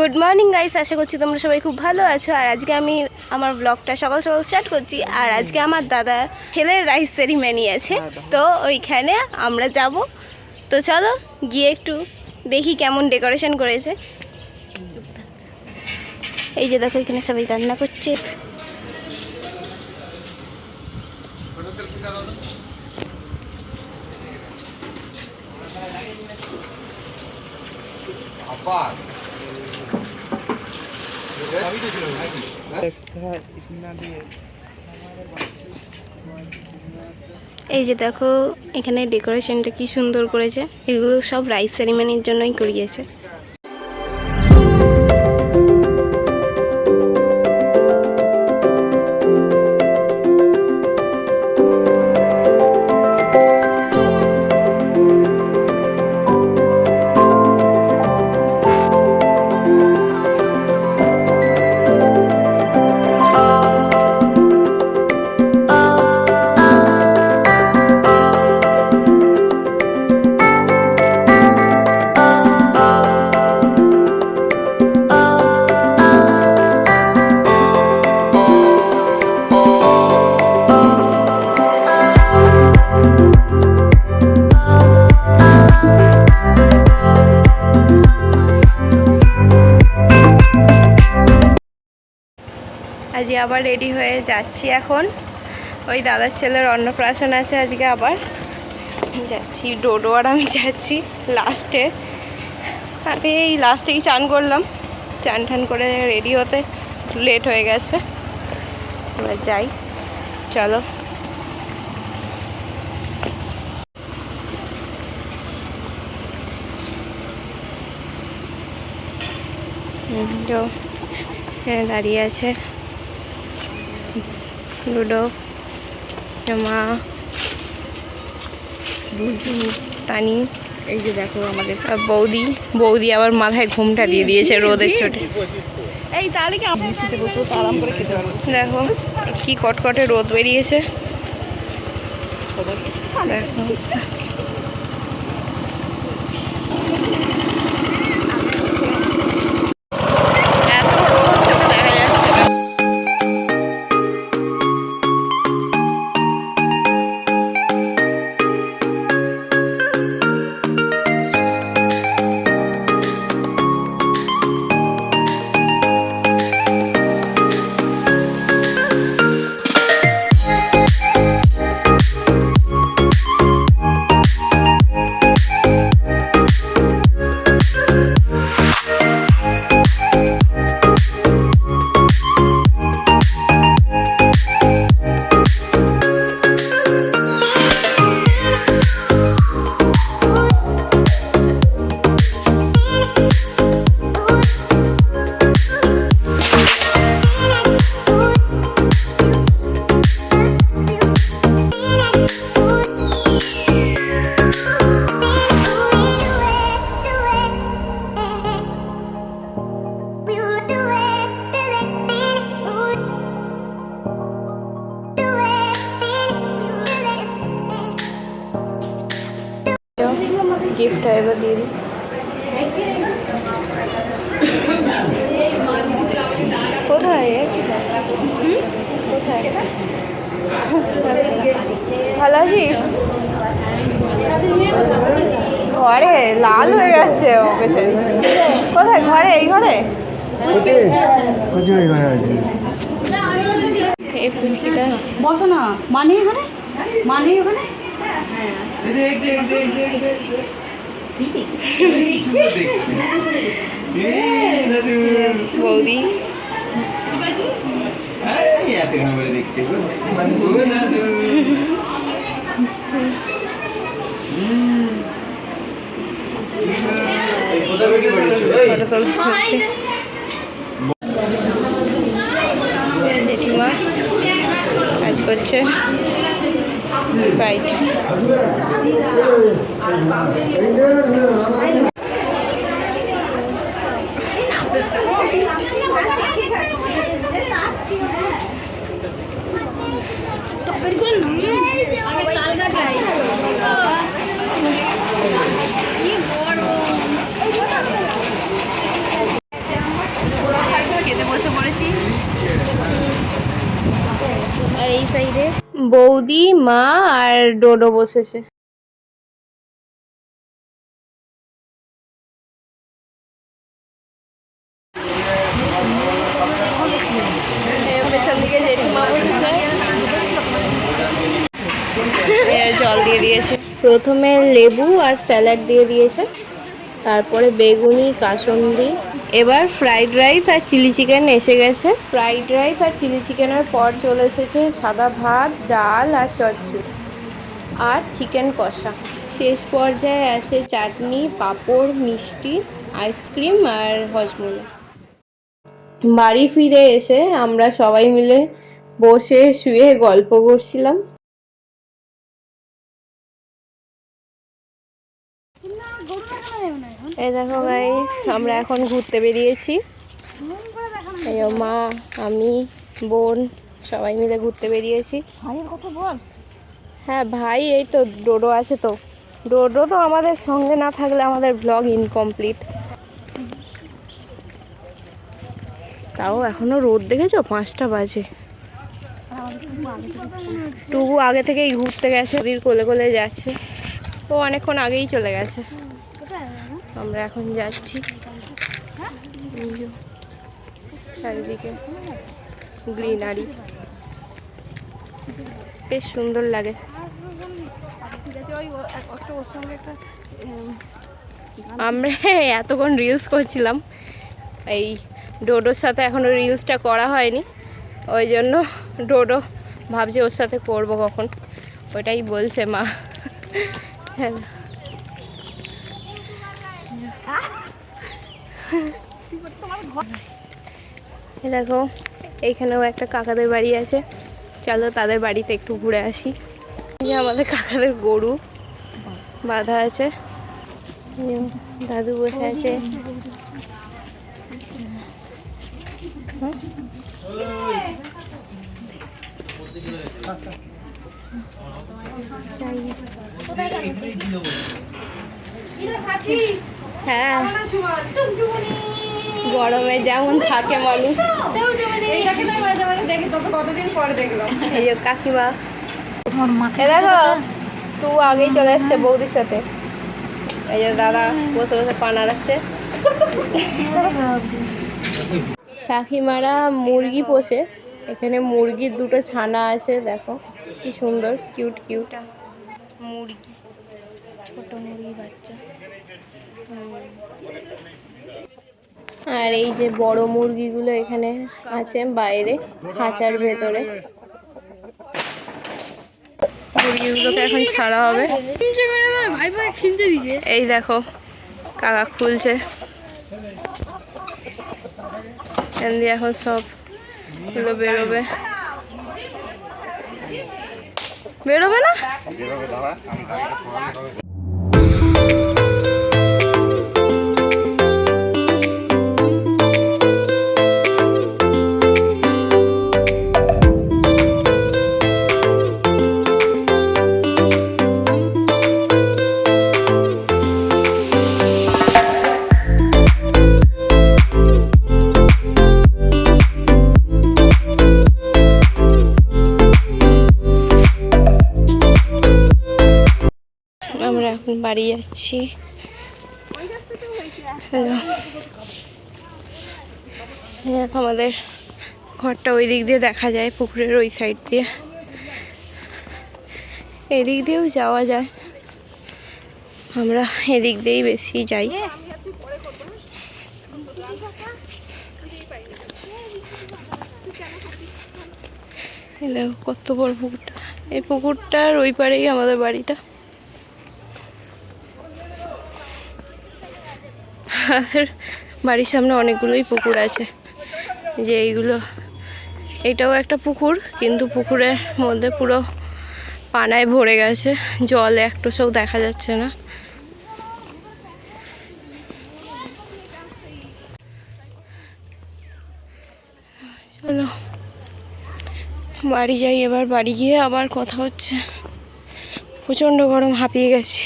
Good morning guys আশা করছি তোমরা সবাই খুব ভালো আছো। আর আজকে আমি আমার ব্লগটা সকাল সকাল স্টার্ট করছি। আর আজকে আমার দাদা ছেলের রাইস সেরিমানি আছে। তো ওইখানে আমরা যাব। তো চলো গিয়ে একটু দেখি কেমন ডেকোরেশন করেছে। এই যে দেখো এখানে সবাই রান্না করছে। এই যে দেখো এখানে ডেকোরেশনটা কি সুন্দর করেছে। এগুলো সব রাইস সেরিমানির জন্যই করিয়েছে। আজকে আবার রেডি হয়ে যাচ্ছি এখন। ওই দাদার ছেলের অন্নপ্রাশন আছে আজকে আবার। যাচ্ছি ডোডো আর আমি যাচ্ছি লাস্টে আমি এই লাস্টেই চান করলাম। চান টান করে রেডি হতে একটু লেট হয়ে গেছে। এবার যাই, চলো। দাঁড়িয়ে আছে। লুডো মা তানি এই যে দেখো আমাদের বৌদি। বৌদি আবার মাথায় ঘুমটা দিয়ে দিয়েছে রোদের চোটে। এই তাহলে কি আমি শীতে বসে বসে আরাম করে খেতে পারব। দেখো কি কটকটে রোদ বেরিয়েছে। দেখো। গিফটটা এবার দিয়ে দিই। কোথায়? কোথায়? ভালো আছিস ঘরে? লাল হয়ে যাচ্ছে ও পেছনে। কোথায়? ঘরে? এই ঘরে? এই ফুচকিটা বসো না। মানে এখানে? মানে ওখানে বৌদি? ফটো তুলছে হচ্ছে জেঠিমা কাজ করছে। স্প্রাইট তবে বৌদি, মা আর ডোডো বসেছে। জল দিয়ে দিয়েছে। প্রথমে লেবু আর স্যালাড দিয়ে দিয়েছে। তারপরে বেগুনি, কাসন্দি এবার ফ্রাইড রাইস আর চিলি চিকেন এসে গেছে। ফ্রাইড রাইস আর চিলি চিকেনের পর চলে এসেছে সাদা ভাত, ডাল আর চচ্চড়ি আর চিকেন কষা। শেষ পর্যায়ে আছে চাটনি, পাঁপড়, মিষ্টি আইসক্রিম আর হজমোলা। বাড়ি ফিরে এসে আমরা সবাই মিলে বসে শুয়ে গল্প করছিলাম। এই দেখো গাইস আমরা এখন ঘুরতে বেরিয়েছি। এই মা আমি বোন সবাই মিলে ঘুরতে বেরিয়েছি। কথা বল। হ্যাঁ ভাই এই তো ডোডো আছে তো। ডোডো তো আমাদের সঙ্গে না থাকলে আমাদের ব্লগ ইনকমপ্লিট তাও এখনও রোদ দেখেছ? পাঁচটা বাজে। টুকু আগে থেকেই ঘুরতে গেছে নদীর কোলে কোলে যাচ্ছে। ও অনেকক্ষণ আগেই চলে গেছে। আমরা এখন যাচ্ছি। চারিদিকে গ্রিনারি। বেশ সুন্দর লাগে। আমরা এতক্ষণ রিলস করছিলাম। এই ডোডোর সাথে এখনও রিলসটা করা হয়নি। ওই জন্য ডোডো ভাবছে ওর সাথে করব কখন। ওটাই বলছে মা। চলো। দেখো, এইখানেও একটা কাকাদের বাড়ি আছে। চলো তাদের বাড়িতে একটু ঘুরে আসি। যে আমাদের কাকাদের গরু বাঁধা আছে। দাদু বসে আছে। হ্যাঁ? গরমে যেমন থাকে মানুষ। এইটাকে না মাঝে মাঝে দেখি তোকে কতদিন পরে দেখলাম। এই যে কাকিমা। দেখো টু আগেই চলে এসছে বৌদির সাথে। এই যে দাদা বসে বসে পা নাড়াচ্ছে কাকিমারা মুরগি পোষে। এখানে মুরগির দুটো ছানা আছে দেখো। কি সুন্দর কিউট কিউট। মুরগি ছোট মুরগি বাচ্চা। আর এই যে বড় মুরগিগুলো এখানে আছে বাইরে, খাঁচার ভেতরে। মুরগিগুলোকে এখন ছাড়া হবে। এই দেখো, কাকা খুলছে। দিয়ে এখন সবগুলো বেরোবে। বেরোবে না? বাড়ি যাচ্ছি। আমাদের ঘরটা ওই দিক দিয়ে দেখা যায়, পুকুরের ওই সাইড দিয়ে। এদিক দিয়েও যাওয়া যায়। আমরা এদিক দিয়েই বেশি যাই। দেখো কত বড় পুকুরটা। এই পুকুরটার ওই পারেই আমাদের বাড়িটা। আমাদের বাড়ির সামনে অনেকগুলোই পুকুর আছে। যে এইগুলো, এটাও একটা পুকুর, কিন্তু পুকুরের মধ্যে পুরো পানায় ভরে গেছে। জল একটু সব দেখা যাচ্ছে না। চলো, বাড়ি যাই এবার। বাড়ি গিয়ে আবার কথা হচ্ছে। প্রচণ্ড গরম হাঁপিয়ে গেছি।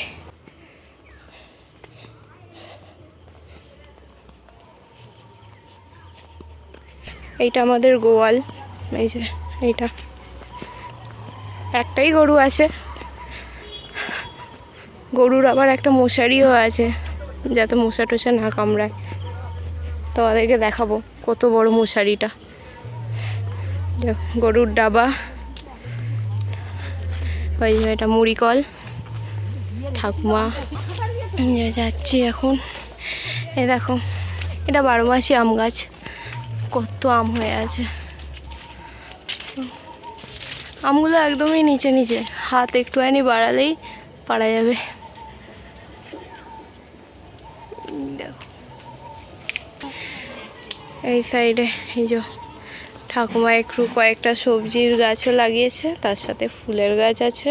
এইটা আমাদের গোয়াল। এই যে, এইটা। একটাই গরু আছে। গরুর আবার একটা মশারিও আছে, যাতে মশা টশা না কামড়ায়। তোমাদেরকে দেখাবো কত বড় মশারিটা। গরুর ডাবা। ওই যে এটা মুড়ি কল ঠাকুমা যাচ্ছি এখন। এ দেখো, এটা বারো মাসি আম গাছ। কত আম হয়ে আছে। আমগুলো একদমই নিচে নিচে। হাত একটুখানি বাড়ালেই পারা যাবে। এই সাইডে এই যে ঠাকুমা একটু কয়েকটা সবজির গাছও লাগিয়েছে। তার সাথে ফুলের গাছ আছে,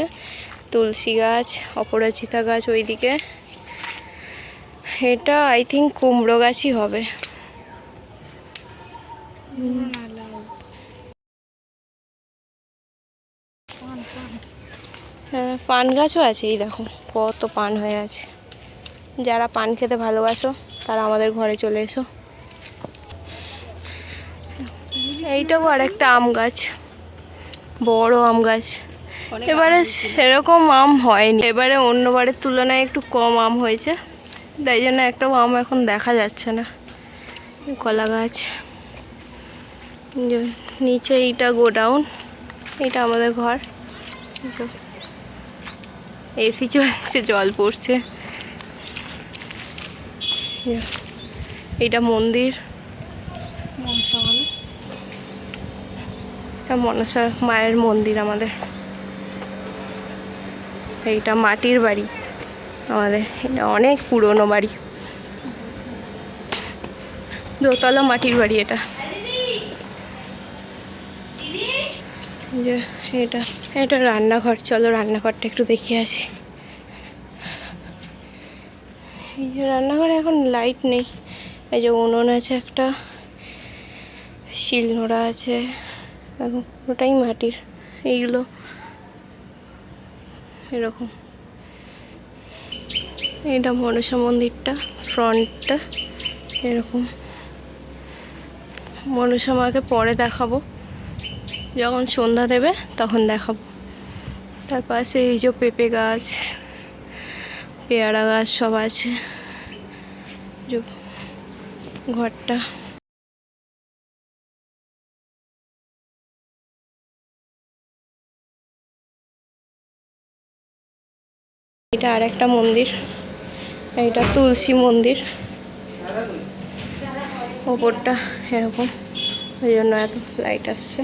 তুলসী গাছ, অপরাজিতা গাছ ওইদিকে। এটা আই থিঙ্ক কুমড়ো গাছই হবে। পান গাছও আছে এই দেখো কত পান হয়ে আছে। যারা পান খেতে ভালোবাসো তারা আমাদের ঘরে চলে এসো। এইটাও আর একটা আম গাছ বড় আম গাছ। এবারে সেরকম আম হয়নি। এবারে অন্যবারের তুলনায় একটু কম আম হয়েছে তাই জন্য একটাও আম এখন দেখা যাচ্ছে না। কলা গাছ। নিচে এইটা গোডাউন এটা আমাদের ঘর। এসি চলছে জল পড়ছে। যে, এইটা মন্দির। এটা মনসা মায়ের মন্দির আমাদের। এইটা মাটির বাড়ি আমাদের। এটা অনেক পুরনো বাড়ি। দোতলা মাটির বাড়ি এটা। যে এটা এটা রান্নাঘর, চলো রান্নাঘরটা একটু দেখে আসি। এই যে রান্নাঘরে এখন লাইট নেই। এই যে উনুন আছে একটা, শিলনোড়া আছে এখন পুরোটাই মাটির, এইগুলো এরকম। এটা মনসা মন্দিরটা, ফ্রন্টটা এরকম। মনসা মাকে পরে দেখাবো। যখন সন্ধ্যা দেবে, তখন দেখাবো। তার পাশে এই যে পেঁপে গাছ, পেয়ারা গাছ সব আছে। ঘরটা। এটা আর একটা মন্দির। এটা তুলসী মন্দির। ওপরটা এরকম। ওই জন্য এত লাইট আসছে।